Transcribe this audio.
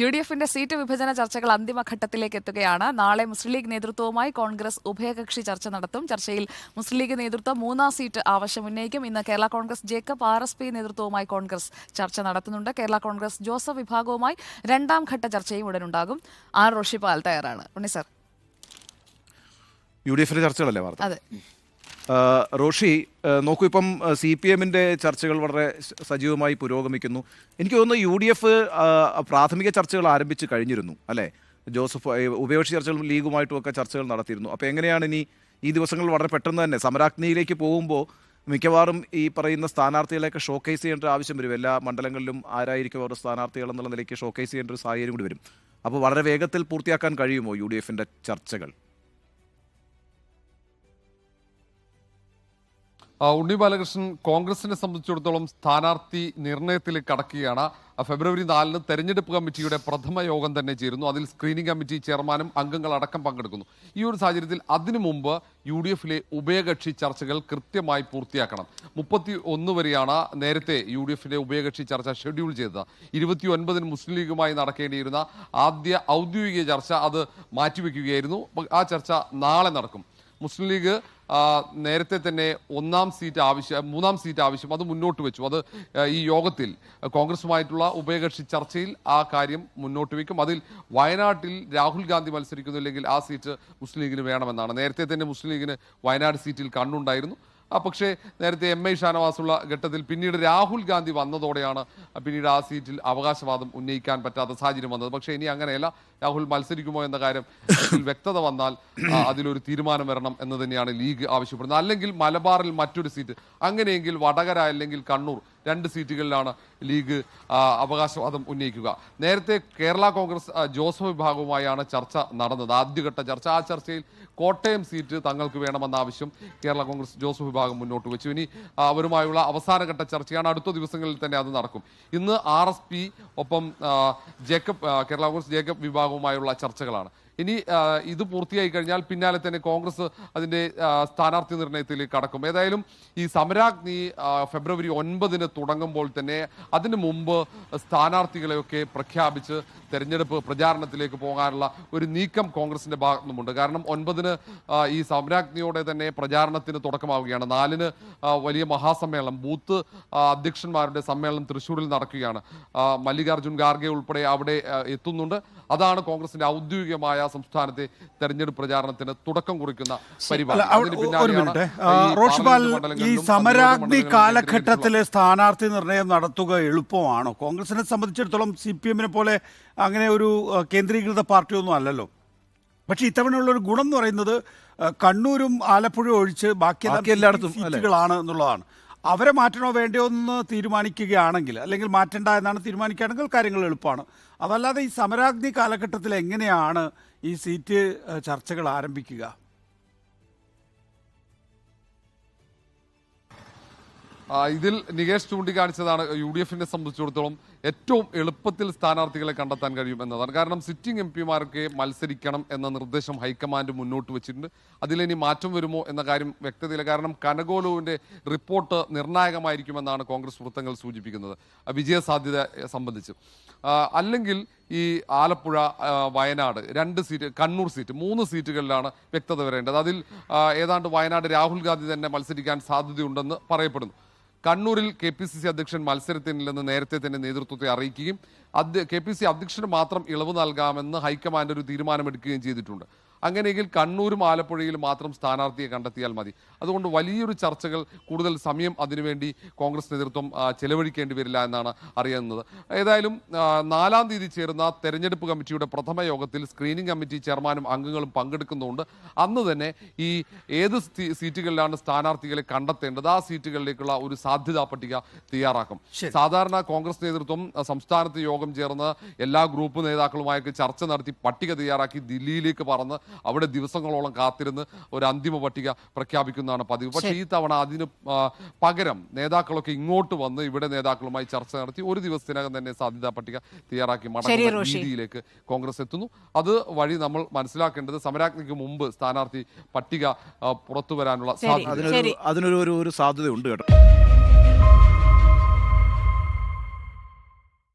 U D എഫിന്റെ seat വിഭജന ചർച്ചകൾ അന്തിമഘട്ടത്തിലേക്ക് എത്തുകയാണ്. നാളെ മുസ്ലിം ലീഗ് നേതൃത്വവുമായി കോൺഗ്രസ് ഉഭയകക്ഷി ചർച്ച നടത്തും. ചർച്ചയിൽ മുസ്ലിം ലീഗ് നേതൃത്വം മൂന്നാം സീറ്റ് ആവശ്യം ഉന്നയിക്കും. ഇന്ന് Kerala Congress Jacob R S P നേതൃത്വവുമായി കോൺഗ്രസ് ചർച്ച നടത്തുന്നുണ്ട്. കേരള കോൺഗ്രസ് ജോസഫ് വിഭാഗവുമായി രണ്ടാം ഘട്ട ചർച്ചയും ഉടനുണ്ടാകും ആർ റോഷിപാൽ തയ്യാറാണ്. ഉണ്ണി സർ. യു ഡി എഫിലെ ചർച്ചകളല്ലേ വാർത്ത? അതെ. റോഷി നോക്കൂ ഇപ്പം സി പി എമ്മിന്റെ ചർച്ചകൾ വളരെ സജീവമായി പുരോഗമിക്കുന്നു. എനിക്ക് തോന്നുന്നു യു ഡി എഫ് പ്രാഥമിക ചർച്ചകൾ ആരംഭിച്ച് കഴിഞ്ഞിരുന്നു അല്ലേ? ജോസഫ് ഉഭയകക്ഷി ചർച്ചകളും ലീഗുമായിട്ടും ഒക്കെ ചർച്ചകൾ നടത്തിയിരുന്നു. അപ്പോൾ എങ്ങനെയാണ് ഇനി ഈ ദിവസങ്ങൾ വളരെ പെട്ടെന്ന് തന്നെ സമരാഗ്നിയിലേക്ക് പോകുമ്പോൾ മിക്കവാറും ഈ പറയുന്ന സ്ഥാനാർത്ഥികളെയൊക്കെ ഷോക്കേസ് ചെയ്യേണ്ട ആവശ്യം വരും. എല്ലാ മണ്ഡലങ്ങളിലും ആരായിരിക്കും അവരുടെ സ്ഥാനാർത്ഥികൾ എന്നുള്ള നിലയ്ക്ക് ഷോക്കേസ് ചെയ്യേണ്ട ഒരു സാഹചര്യം കൂടി വരും. അപ്പോൾ വളരെ വേഗത്തിൽ പൂർത്തിയാക്കാൻ കഴിയുമോ യു ഡി എഫിന്റെ ചർച്ചകൾ? ഉണ്ണി ബാലകൃഷ്ണൻ കോൺഗ്രസിനെ സംബന്ധിച്ചിടത്തോളം സ്ഥാനാർത്ഥി നിർണയത്തിൽ കടക്കുകയാണ്. ഫെബ്രുവരി നാലിന് തെരഞ്ഞെടുപ്പ് കമ്മിറ്റിയുടെ പ്രഥമ യോഗം തന്നെ ചേരുന്നു. അതിൽ സ്ക്രീനിംഗ് കമ്മിറ്റി ചെയർമാനും അംഗങ്ങളടക്കം പങ്കെടുക്കുന്നു. ഈ ഒരു സാഹചര്യത്തിൽ അതിനു മുമ്പ് യു ഡി എഫിലെ ഉഭയകക്ഷി ചർച്ചകൾ കൃത്യമായി പൂർത്തിയാക്കണം. മുപ്പത്തി ഒന്ന് വരെയാണ് നേരത്തെ യു ഡി എഫിലെ ഉഭയകക്ഷി ചർച്ച ഷെഡ്യൂൾ ചെയ്തത്. ഇരുപത്തി ഒൻപതിന് മുസ്ലിം ലീഗുമായി നടക്കേണ്ടിയിരുന്ന ആദ്യ ഔദ്യോഗിക ചർച്ച അത് മാറ്റിവെക്കുകയായിരുന്നു. ആ ചർച്ച നാളെ നടക്കും. മുസ്ലിം ലീഗ് നേരത്തെ തന്നെ ഒന്നാം സീറ്റ് ആവശ്യം മൂന്നാം സീറ്റ് ആവശ്യം അത് മുന്നോട്ട് വെച്ചു. അത് ഈ യോഗത്തിൽ കോൺഗ്രസുമായിട്ടുള്ള ഉഭയകക്ഷി ചർച്ചയിൽ ആ കാര്യം മുന്നോട്ട് വയ്ക്കും അതിൽ വയനാട്ടിൽ രാഹുൽ ഗാന്ധി മത്സരിക്കുന്നില്ലെങ്കിൽ ആ സീറ്റ് മുസ്ലിം ലീഗിന് വേണമെന്നാണ്. നേരത്തെ തന്നെ മുസ്ലിം ലീഗിന് വയനാട് സീറ്റിൽ കണ്ണുണ്ടായിരുന്നു. പക്ഷേ നേരത്തെ എം ഐ ഷാനവാസുള്ള ഘട്ടത്തിൽ പിന്നീട് രാഹുൽ ഗാന്ധി വന്നതോടെയാണ് പിന്നീട് ആ സീറ്റിൽ അവകാശവാദം ഉന്നയിക്കാൻ പറ്റാത്ത സാഹചര്യം വന്നത്. പക്ഷേ ഇനി അങ്ങനെയല്ല. രാഹുൽ മത്സരിക്കുമോ എന്ന കാര്യം വ്യക്തത വന്നാൽ അതിലൊരു തീരുമാനം വരണം എന്ന് തന്നെയാണ് ലീഗ് ആവശ്യപ്പെടുന്നത്. അല്ലെങ്കിൽ മലബാറിൽ മറ്റൊരു സീറ്റ് അങ്ങനെയെങ്കിൽ വടകര അല്ലെങ്കിൽ കണ്ണൂർ രണ്ട് സീറ്റുകളിലാണ് ലീഗ് അവകാശവാദം ഉന്നയിക്കുക. നേരത്തെ കേരള കോൺഗ്രസ് ജോസഫ് വിഭാഗവുമായാണ് ചർച്ച നടന്നത്. ആദ്യഘട്ട ചർച്ച. ആ ചർച്ചയിൽ കോട്ടയം സീറ്റ് തങ്ങൾക്ക് വേണമെന്ന ആവശ്യം കേരള കോൺഗ്രസ് ജോസഫ് വിഭാഗം മുന്നോട്ട് വെച്ചു. ഇനി അവരുമായുള്ള അവസാനഘട്ട ചർച്ചയാണ്. അടുത്ത ദിവസങ്ങളിൽ തന്നെ അത് നടക്കും. ഇന്ന് ആർ ഒപ്പം ജേക്കബ് കേരള കോൺഗ്രസ് ജേക്കബ് വിഭാഗവുമായുള്ള ചർച്ചകളാണ്. ഇനി ഇത് പൂർത്തിയായി കഴിഞ്ഞാൽ പിന്നാലെ തന്നെ കോൺഗ്രസ് അതിന്റെ ആ, സ്ഥാനാർത്ഥി നിർണയത്തിലേക്ക് കടക്കും. ഏതായാലും ഈ സമരാഗ്നി ഫെബ്രുവരി ഒൻപതിന് തുടങ്ങുമ്പോൾ തന്നെ അതിനു മുമ്പ് സ്ഥാനാർത്ഥികളെയൊക്കെ പ്രഖ്യാപിച്ച് തെരഞ്ഞെടുപ്പ് പ്രചാരണത്തിലേക്ക് പോകാനുള്ള ഒരു നീക്കം കോൺഗ്രസിന്റെ ഭാഗത്തു നിന്നുമുണ്ട് കാരണം ഒൻപതിന് ഈ സമരാഗ്നിയോടെ തന്നെ പ്രചാരണത്തിന് തുടക്കമാവുകയാണ്. നാലിന് വലിയ മഹാസമ്മേളനം ബൂത്ത് അധ്യക്ഷന്മാരുടെ സമ്മേളനം തൃശ്ശൂരിൽ നടക്കുകയാണ്. മല്ലികാർജുൻ ഖാർഗെ ഉൾപ്പെടെ അവിടെ എത്തുന്നുണ്ട്. അതാണ് കോൺഗ്രസിന്റെ ഔദ്യോഗികമായ സംസ്ഥാനത്തെ തെരഞ്ഞെടുപ്പ് പ്രചാരണത്തിന് തുടക്കം കുറിക്കുന്ന പരിപാടി. ഈ സമരാഗ്നി കാലഘട്ടത്തിലെ സ്ഥാനാർത്ഥി നിർണയം നടത്തുക എളുപ്പമാണോ? കോൺഗ്രസിനെ സംബന്ധിച്ചിടത്തോളം സി പി എമ്മിനെ പോലെ അങ്ങനെ ഒരു കേന്ദ്രീകൃത പാർട്ടിയൊന്നും അല്ലല്ലോ. പക്ഷേ ഇത്തവണയുള്ള ഒരു ഗുണം എന്ന് പറയുന്നത് കണ്ണൂരും ആലപ്പുഴയും ഒഴിച്ച് ബാക്കി എല്ലായിടത്തും? സീറ്റുകളാണ് എന്നുള്ളതാണ്. അവരെ മാറ്റണോ വേണ്ടയോ എന്ന് തീരുമാനിക്കുകയാണെങ്കിൽ അല്ലെങ്കിൽ മാറ്റണ്ട എന്നാണ് തീരുമാനിക്കുകയാണെങ്കിൽ കാര്യങ്ങൾ എളുപ്പമാണ്. അതല്ലാതെ ഈ സമരാഗ്നി കാലഘട്ടത്തിൽ എങ്ങനെയാണ് ഈ സീറ്റ് ചർച്ചകൾ ആരംഭിക്കുക? ഇതിൽ നികേഷ് ചൂണ്ടിക്കാണിച്ചതാണ് യു ഡി എഫിനെ സംബന്ധിച്ചിടത്തോളം ഏറ്റവും എളുപ്പത്തിൽ സ്ഥാനാർത്ഥികളെ കണ്ടെത്താൻ കഴിയും എന്നതാണ്. കാരണം സിറ്റിംഗ് എം പിമാർക്ക് മത്സരിക്കണം എന്ന നിർദ്ദേശം ഹൈക്കമാൻഡ് മുന്നോട്ട് വെച്ചിട്ടുണ്ട്. അതിലിനി മാറ്റം വരുമോ എന്ന കാര്യം വ്യക്തതയില്ല. കാരണം കനകോലുവിന്റെ റിപ്പോർട്ട് നിർണായകമായിരിക്കുമെന്നാണ് കോൺഗ്രസ് വൃത്തങ്ങൾ സൂചിപ്പിക്കുന്നത്. വിജയ വിജയസാധ്യത സംബന്ധിച്ച്. അല്ലെങ്കിൽ ഈ ആലപ്പുഴ വയനാട് രണ്ട് സീറ്റ് കണ്ണൂർ സീറ്റ് മൂന്ന് സീറ്റുകളിലാണ് വ്യക്തത വരേണ്ടത്. അതിൽ ഏതാണ്ട് വയനാട് രാഹുൽ ഗാന്ധി തന്നെ മത്സരിക്കാൻ സാധ്യതയുണ്ടെന്ന് പറയപ്പെടുന്നു. കണ്ണൂരിൽ കെ പി സി സി അധ്യക്ഷൻ മത്സരത്തിനില്ലെന്ന് നേരത്തെ തന്നെ നേതൃത്വത്തെ അറിയിക്കുകയും കെ പി സി അധ്യക്ഷന് മാത്രം ഇളവ് നൽകാമെന്ന് ഹൈക്കമാൻഡ് ഒരു തീരുമാനമെടുക്കുകയും ചെയ്തിട്ടുണ്ട്. അങ്ങനെയെങ്കിൽ കണ്ണൂരും ആലപ്പുഴയിലും മാത്രം സ്ഥാനാർത്ഥിയെ കണ്ടെത്തിയാൽ മതി. അതുകൊണ്ട് വലിയൊരു ചർച്ചകൾ കൂടുതൽ സമയം അതിനുവേണ്ടി കോൺഗ്രസ് നേതൃത്വം ചെലവഴിക്കേണ്ടി വരില്ല എന്നാണ് അറിയുന്നത്. ഏതായാലും നാലാം തീയതി ചേരുന്ന തെരഞ്ഞെടുപ്പ് കമ്മിറ്റിയുടെ പ്രഥമ യോഗത്തിൽ സ്ക്രീനിംഗ് കമ്മിറ്റി ചെയർമാനും അംഗങ്ങളും പങ്കെടുക്കുന്നതുകൊണ്ട് അന്ന് തന്നെ ഈ ഏത് സീറ്റുകളിലാണ് സ്ഥാനാർത്ഥികളെ കണ്ടെത്തേണ്ടത്? ആ സീറ്റുകളിലേക്കുള്ള ഒരു സാധ്യതാ പട്ടിക തയ്യാറാക്കും. സാധാരണ കോൺഗ്രസ് നേതൃത്വം സംസ്ഥാനത്ത് യോഗം ചേർന്ന് എല്ലാ ഗ്രൂപ്പ് നേതാക്കളുമായൊക്കെ ചർച്ച നടത്തി പട്ടിക തയ്യാറാക്കി ദില്ലിയിലേക്ക് പറന്ന് അവിടെ ദിവസങ്ങളോളം കാത്തിരുന്ന് ഒരു അന്തിമ പട്ടിക പ്രഖ്യാപിക്കുന്നതാണ് പതിവ്. പക്ഷേ ഈ തവണ അതിന് പകരം നേതാക്കളൊക്കെ ഇങ്ങോട്ട് വന്ന് ഇവിടെ നേതാക്കളുമായി ചർച്ച നടത്തി ഒരു ദിവസത്തിനകം തന്നെ സാധ്യതാ പട്ടിക തയ്യാറാക്കി മടങ്ങുന്ന. രീതിയിലേക്ക് കോൺഗ്രസ് എത്തുന്നു. അത് വഴി നമ്മൾ മനസ്സിലാക്കേണ്ടത് സമരാജ്ഞയ്ക്ക് മുമ്പ് സ്ഥാനാർത്ഥി പട്ടിക പുറത്തു വരാനുള്ള. സാധ്യത. അതിനൊരു അതിനൊരു ഒരു- ഒരു സാധ്യതയുണ്ട് കേട്ടോ.